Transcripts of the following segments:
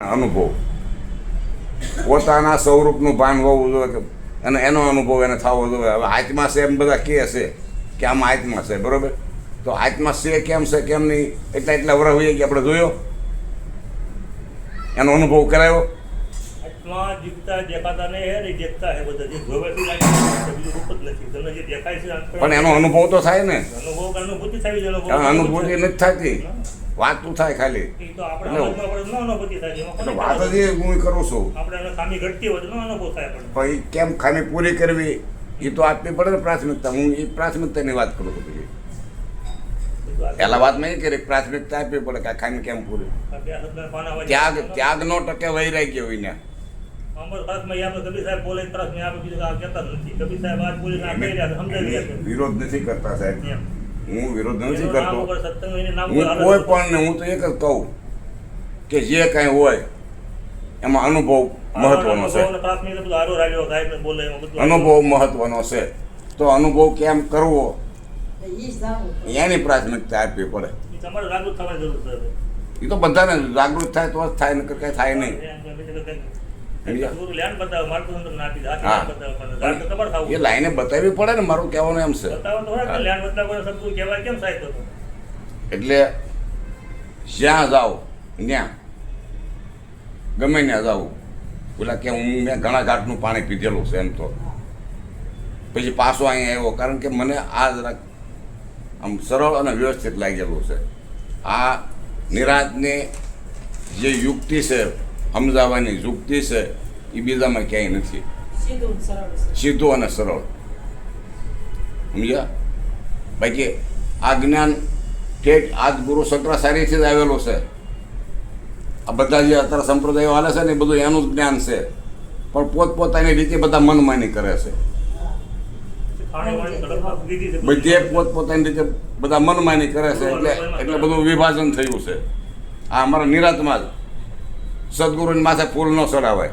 અનુભવ. પોતાના સ્વરૂપનું ભાન હોવું જોઈએ અને એનો અનુભવ એને થવો જોઈએ. હવે આત્મા છે એમ બધા કહે છે કે આમાં આત્મા છે બરોબર? તો આત્મા છે કેમ છે કેમ નહીં? એટલા એટલા વર હોઈએ કે આપણે જોયો? એનો અનુભવ કરાયો? આત્મા જીવતા દેખાતા નહીં દેખતા હે બધા. જે જોવેથી છે, બીજું રૂપ જ નથી. તમને જે દેખાય છે પણ એનો અનુભવ તો થાય ને. અનુભવ અનુભૂતિ નથી થતી. વાતું થાય ખાલી. વાત? જ હું કરું છું. ખામી ઘટતી હોય તો અનુભવ થાય પણ. એ કેમ ખામી પૂરી કરવી? એ તો આપવી પડે ને પ્રાથમિકતા. હું એ પ્રાથમિકતાની વાત કરું છું એ પહેલા વાત નહીં કરી પ્રાથમિકતા આપવી પડે કે ખામી કેમ પૂરી. ત્યાગ ત્યાગ નો ટકે વૈરાગ્ય હોય ને. અમર પ્રાસમાં ઈ આપણે કબીર સાહેબ બોલે પ્રાસમાં આપણે બીજું આ કહેતા જ નથી. કબીર સાહેબ આ બોલીને આ કહી રહ્યા છે, સમજાવી રહ્યા છે. વિરોધ નથી કરતા સાહેબ. હું વિરોધ નથી કરતો. હું કોઈ પણ હું તો એક જ કહું કે જે કાંઈ હોય એમાં અનુભવ મહત્વનો છે. અનુભવ મહત્વનો છે. તો અનુભવ કેમ કરવો? એની પ્રાથમિકતા આપવી પડે. ઈ તમારે જાગૃત થવાની જરૂર છે હવે. એ તો બધાને જાગૃત થાય તો જ થાય નકર કાંઈ થાય નહીં. એ લાઈને બતાવવી પડે ને મારું કહેવાનું એમ છે? એટલે જ્યાં જાઓ ત્યાં ગમે ત્યાં જાઓ. પેલા કે હું મેં ઘણા ઘાટનું પાણી પીધેલું છે એમ તો. પછી પાછો અહીંયા આવ્યો કારણ કે મને આ જરાક આમ સરળ અને વ્યવસ્થિત લાગેલું છે. આ નિરાજની જે યુક્તિ છે સમજાવવાની યુક્તિ છે એ બીજામાં ક્યાંય નથી. સીધું અને સરળ સમજ્યા? બાકી આ જ્ઞાન ઠેઠ આજ ગુરુ શંકરાચાર્યથી જ આવેલું છે. આ બધા જે અત્યારે સંપ્રદાયો હાલે છે ને એ બધું એનું જ જ્ઞાન છે. પણ પોતપોતાની રીતે બધા મનમાની કરે છે. બધે પોતપોતાની રીતે બધા મનમાની કરે છે એટલે એટલે બધું વિભાજન થયું છે. આ અમારા નિરાતમાં જ. સદગુરુની માથે ફૂલ ન ચડાવાય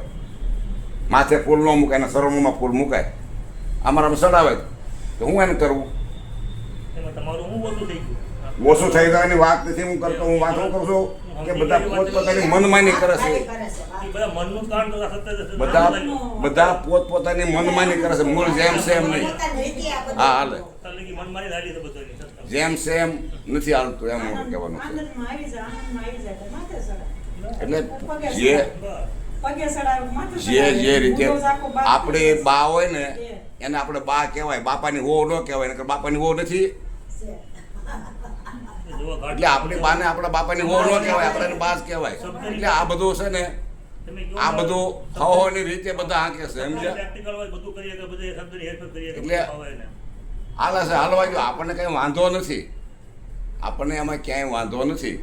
માથે ફૂલ ન મૂકાય ને શરણોમાં ફૂલ મુકાય. અમારામાં ચડાવાય તો હું એને કરવું એમાં તમારું હું ઓછું થઈ ગયું. એની વાત નથી હું કરતો હું વાત હું કરું છું કે બધા પોતપોતાની મનમાની કરે છે. બધા. બધા બધા પોતપોતાની મનમાની કરે છે મૂળ જેમ છે એમ નહીં. હા, હાલે. જેમ છે એમ નથી હાલતું એમ કહેવાનું છે. એટલે જે જે જે રીતે આપણે બા હોય ને, એને આપણે બા કહેવાય. બાપાની હો ન કહેવાય, નકર બાપાની હો નથી. એટલે આપણી બાને આપણા બાપાની હો ન કહેવાય આપણે બા જ કહેવાય. એટલે આ બધું છે ને, આ બધું હવાની રીતે બધા આંકે છે એટલે- હાલા છે, હાલવા જો આપણને કંઈ વાંધો નથી. આપણને એમાં ક્યાંય વાંધો નથી.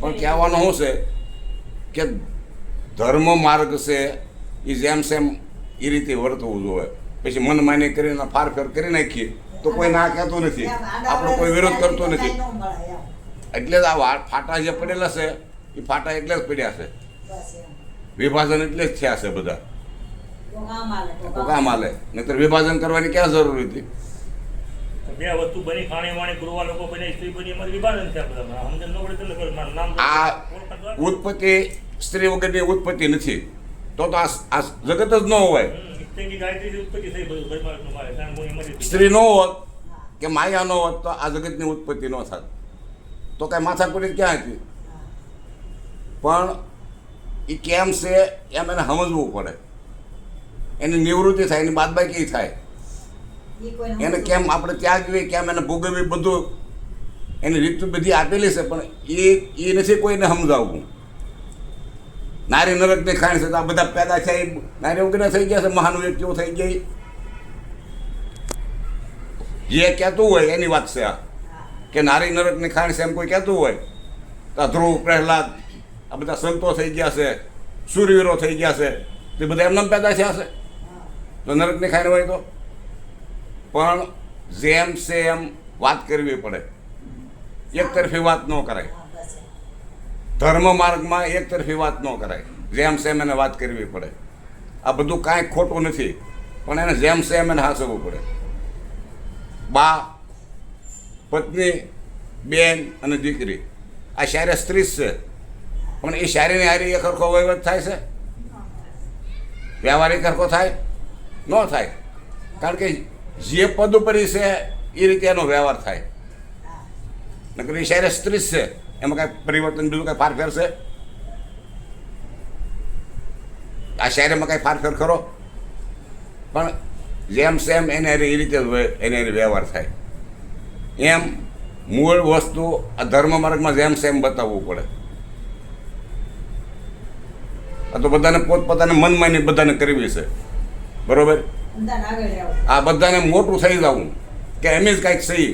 પણ કહેવાનું શું છે કે ધર્મ માર્ગ છે એ જેમ સેમ એ રીતે વર્તવું જોઈએ. પછી મનમાની કરીને ફારફેર કરી નાખીએ તો કોઈ ના કહેતો નથી. આપણો કોઈ વિરોધ કરતો નથી. એટલે જ આ ફાટા જે પડેલા છે એ ફાટા એટલે જ પડ્યા છે. વિભાજન એટલે જ થયા છે બધા. તો કામ હાલે, નહીતર વિભાજન કરવાની ક્યાં જરૂર હતી? આ. ઉત્પત્તિ સ્ત્રી વગરની ઉત્પત્તિ નથી. તો તો આ આ જગત જ ન હોય. સ્ત્રી ન હોત કે માયા ન હોત તો આ જગતની ઉત્પત્તિ ન થાત. તો કાંઈ માથાકુટી ક્યાં હતી? પણ એ કેમ છે એમ એને સમજવું પડે. એની નિવૃત્તિ થાય એની બાદબાકી થાય. એને કેમ આપણે ત્યાગવી કેમ એને ભોગવવી બધું? એની રીત બધી આપેલી છે, પણ એ એ નથી કોઈને સમજાવવું. નારી નરકને ખાણ છે આ બધા પેદા છે એ નારી વગેરે થઈ ગયા છે, મહાન વ્યક્તિઓ થઈ ગઈ જે કહેતું હોય એની વાત છે આ. કે નારી નરકની ખાણ છે એમ કોઈ કહેતું હોય, તો ધ્રુવ, પ્રહલાદ, આ બધા સંતો થઈ ગયા છે, સૂર્યવીરો થઈ ગયા છે, તે બધા એમને પેદા થયા છે? તો નરકની ખાણ હોય તો? પણ જેમ એમ વાત કરવી પડે. એક તરફી વાત ન કરાય. ધર્મ માર્ગમાં એક તરફી વાત ન કરાય. જેમ સેમ એને વાત કરવી પડે. આ બધું કાંઈ ખોટું નથી, પણ એને જેમ સેમ એને હાંસવવું પડે. બા, પત્ની, બેન અને દીકરી. આ શાયરે સ્ત્રી છે. પણ એ શાયરીની હારી એ ખરખો વહીવટ થાય છે? વ્યવહારિક ખરખો થાય? ન થાય. કારણ કે જે પદ ઉપર છે એ રીતે એનો વ્યવહાર થાય. નકર એ શાયરે સ્ત્રી છે એમાં કાંઈ પરિવર્તન બીજું કાંઈ ફારફેર છે આ શહેરમાં કાંઈ ફારફેર ખરો પણ જેમ સેમ એને એ રીતે એને એને વ્યવહાર થાય એમ મૂળ વસ્તુ આ ધર્મ માર્ગમાં જેમ સેમ બતાવવું પડે આ તો બધાને પોતપોતાને મનમાની બધાને કરવી છે બરોબર આ બધાને મોટું થઈ જવું કે એમ જ કાંઈક સહી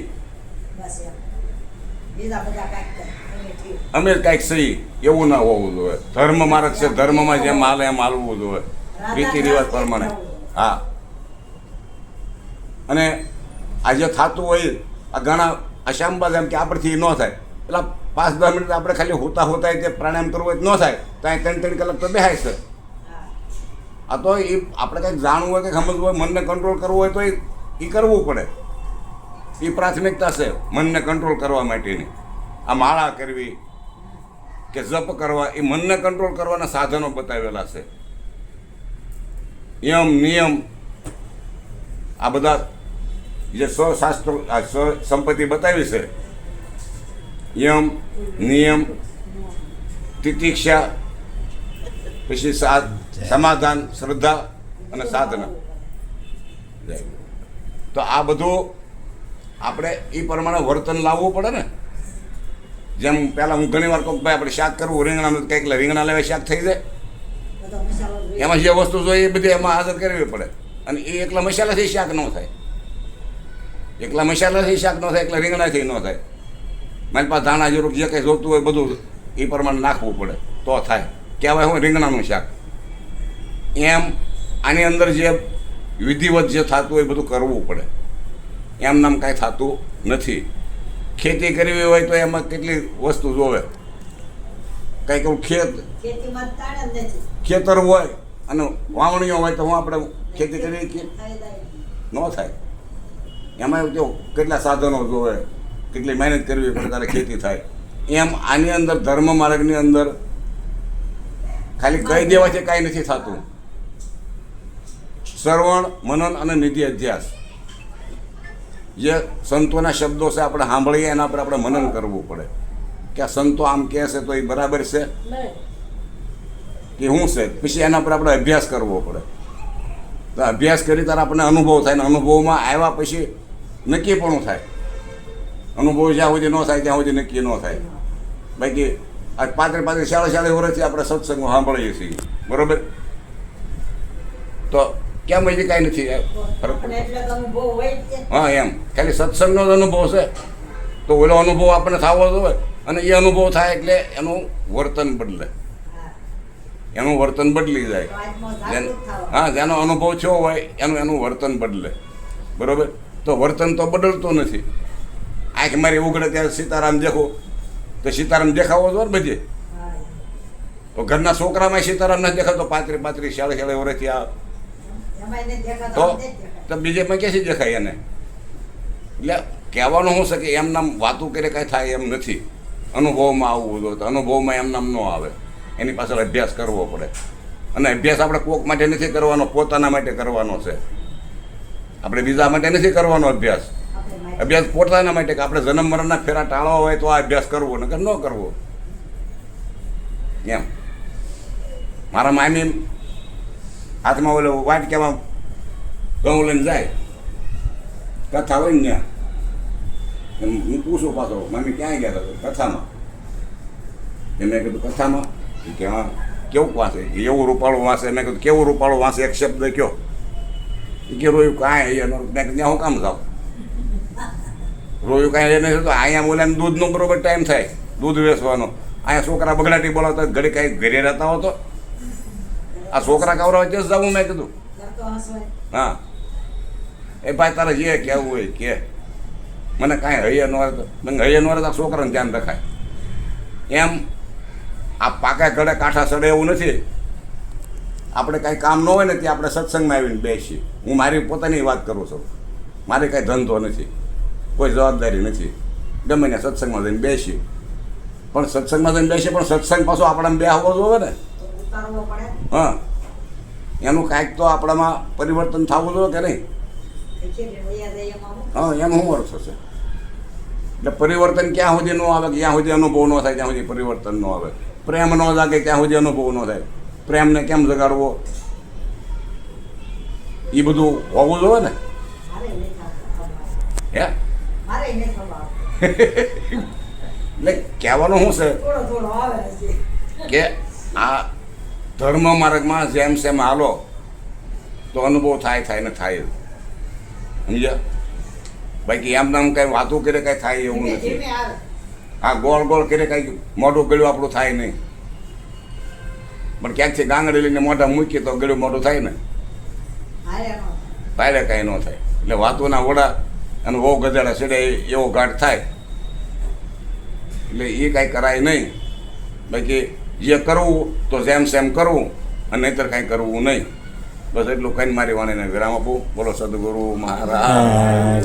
અમે કાંઈક સહી એવું ના હોવું જોઈએ. ધર્મ માર્ગ છે ધર્મમાં જેમ હાલે એમ હાલવું જોઈએ. રીતિ રિવાજ પ્રમાણે. હા. અને આ જે થતું હોય આ ઘણા અશાંબાદ એમ કે આપણથી ન થાય. પેલા પાંચ દસ મિનિટ આપણે ખાલી હોતા હોતા તે પ્રાણાયામ કરવું હોય તો ન થાય. ત્યાં ત્રણ ત્રણ કલાક તો બેહાય છે. આ તો એ આપણે કંઈક જાણવું હોય કે સમજવું હોય મનને કંટ્રોલ કરવું હોય તો એ કરવું પડે. એ પ્રાથમિકતા છે. મનને કંટ્રોલ કરવા માટેની. આ માળા કરવી કે જપ કરવા એ મનને કંટ્રોલ કરવાના સાધનો બતાવેલા છે. યમ નિયમ. આ બધા જે સ્વશાસ્ત્રો સંપત્તિ બતાવી છે. યમ નિયમ, તિતિક્ષા, પછી સમાધાન, શ્રદ્ધા અને સાધના. તો આ બધું આપણે એ પ્રમાણે વર્તન લાવવું પડે ને. જેમ પહેલાં હું ઘણી વાર કહું ભાઈ આપણે શાક કરવું, રીંગણાનું કંઈક રીંગણા લેવા શાક થઈ જાય. એમાં જે વસ્તુ જોઈએ એ બધી એમાં હાજર કરવી પડે. અને એ એકલા મસાલાથી શાક ન થાય. એકલા મસાલાથી શાક ન થાય, એકલા રીંગણાથી ન થાય. મારી પાસે ધાણા જરૂર જે કંઈ જોતું હોય બધું એ પ્રમાણે નાખવું પડે. તો થાય. કહેવાય હું રીંગણાનું શાક. એમ આની અંદર જે વિધિવત જે થતું હોય એ બધું કરવું પડે. એમ નામ કાંઈ થતું નથી. ખેતી કરવી હોય તો એમાં કેટલી વસ્તુ જોવે? કંઈક ખેત? જ ખેતર હોય અને વાવણીઓ હોય તો હું આપણે ખેતી કરીએ કે? ન થાય એમાં કેવું કેટલા સાધનો જોવે કેટલી મહેનત કરવી પડે ત્યારે ખેતી થાય. એમ આની અંદર ધર્મ માર્ગની અંદર ખાલી કહી દેવાથી કાંઈ નથી થતું. શ્રવણ મનન અને નિધિ અધ્યાસ જે સંતોના શબ્દો છે આપણે સાંભળીએ એના પર આપણે મનન કરવું પડે. કે આ સંતો આમ કહે છે તો એ બરાબર છે? કે શું છે? પછી એના પર આપણે અભ્યાસ કરવો પડે. તો અભ્યાસ કરી ત્યારે આપણને અનુભવ થાય ને અનુભવમાં આવ્યા પછી નક્કી પણ થાય. અનુભવ જ્યાં સુધી ન થાય ત્યાં સુધી નક્કી ન થાય. બાકી આ પાત્ર પાંત્રીસ સાડા સાડા વર્ષથી આપણે સત્સંગો સાંભળીએ છીએ. બરોબર? તો કેમ હજી કાંઈ નથી? હા એમ. ખાલી સત્સંગનો જ અનુભવ છે. તો ઓલો અનુભવ આપણને થવો જોઈએ. અને એ અનુભવ થાય એટલે એનું વર્તન બદલે. એનું વર્તન બદલી જાય. હા જેનો અનુભવ થયો હોય એનું એનું વર્તન બદલે. બરોબર? તો વર્તન તો બદલતું નથી. આંખ મારી ઉઘડે ત્યારે સીતારામ દેખો. તો સીતારામ દેખાવો તો બધે. તો ઘરના છોકરામાં સીતારામ ના દેખાતો. પાત્રી પાત્રી શાળે શાળે વર્ષથી આ તો. તો બીજેમાં ક્યાંથી દેખાય એને? એટલે કહેવાનું શું છે કે એમ નામ વાતું કરે કાંઈ થાય એમ નથી. અનુભવમાં આવવું જોઈએ તો અનુભવમાં એમ નામ ન આવે. એની પાછળ અભ્યાસ કરવો પડે. અને અભ્યાસ આપણે કોક માટે નથી કરવાનો પોતાના માટે કરવાનો છે. આપણે બીજા માટે નથી કરવાનો અભ્યાસ. અભ્યાસ પોતાના માટે કે આપણે જન્મ મરણના ફેરા ટાળવા હોય તો આ અભ્યાસ કરવો નકર ન કરવો. એમ. મારા મામી હાથમાં ઓલો વાટક્યામાં ઘઉં લઈને જાય. કથા હોય ને ત્યાં હું પૂછું પાછો મમ્મી ક્યાં ગયા હતા કથામાં? મેં કીધું, કથામાં? કે, હા, કેવું વાંચે એવું રૂપાળું વાંચે મેં કીધું, કેવું રૂપાળું વાંચે એક શબ્દ કયો. કે, રોયું કાંઈ મેં ત્યાં હું કામ થાવ રોયું કાંઈ એને તો અહીંયા બોલાને દૂધનો બરોબર ટાઈમ થાય, દૂધ વેચવાનો અહીંયા છોકરા બગડાટી બોલાવતા ઘડી કાંઈ ઘરે રહેતા હો તો આ છોકરા કવરા તે જ જવું મેં કીધું. હા. એ ભાઈ તારે જે કહેવું હોય કે. મને કાંઈ હૈયે ન મને હૈયે ન આ છોકરાને ધ્યાન રખાય. એમ આ પાકા ઘડે કાંઠા સડે એવું નથી. આપણે કાંઈ કામ ન હોય ને ત્યાં આપણે સત્સંગમાં આવીને બેસીએ. હું મારી પોતાની વાત કરું છું. મારે કાંઈ ધંધો નથી. કોઈ જવાબદારી નથી. ગમે ને સત્સંગમાં જઈને બેસીએ. પણ સત્સંગમાં જઈને બેસીએ પણ સત્સંગ પાછો આપણને બે આવવો જોઈએ ને. હા. એનું કાંઈક તો આપણામાં પરિવર્તન થવું જોઈએ કે નહીં? એમાં હું? એનું શું અર્થ થશે? એટલે પરિવર્તન ક્યાં સુધી ન આવે જ્યાં સુધી અનુભવ ન થાય ત્યાં સુધી પરિવર્તન ન આવે. પ્રેમ ન જાગે ત્યાં સુધી અનુભવ ન થાય. પ્રેમને કેમ જગાડવો? એ બધું હોવું જોઈએ ને? હે? એટલે કહેવાનું શું છે? કે આ ધર્મ માર્ગમાં જેમ સેમ હાલો તો અનુભવ થાય થાય ને થાય. સમજ્યા? બાકી એમ નામ કઈ વાતો કરે કઈ થાય એવું નથી. આ ગોળ ગોળ કરે કઈ મોઢું ગળ્યું આપણું થાય નહીં. પણ ક્યાંકથી ગાંગડી લઈને મોઢા મૂકીએ તો ગળ્યું મોઢું થાય ને? તારે કાંઈ ન થાય. એટલે વાતોના વડા અને વહુ ગધેડા છેડે એવો ઘાટ થાય. એટલે એ કાંઈ કરાય નહીં. બાકી જે કરવું તો જેમ સેમ કરવું અને નહીતર કાંઈ કરવું નહીં. બસ એટલું કઈ મારી વાણીને વિરામ આપું. બોલો સદગુરુ મહારાજ.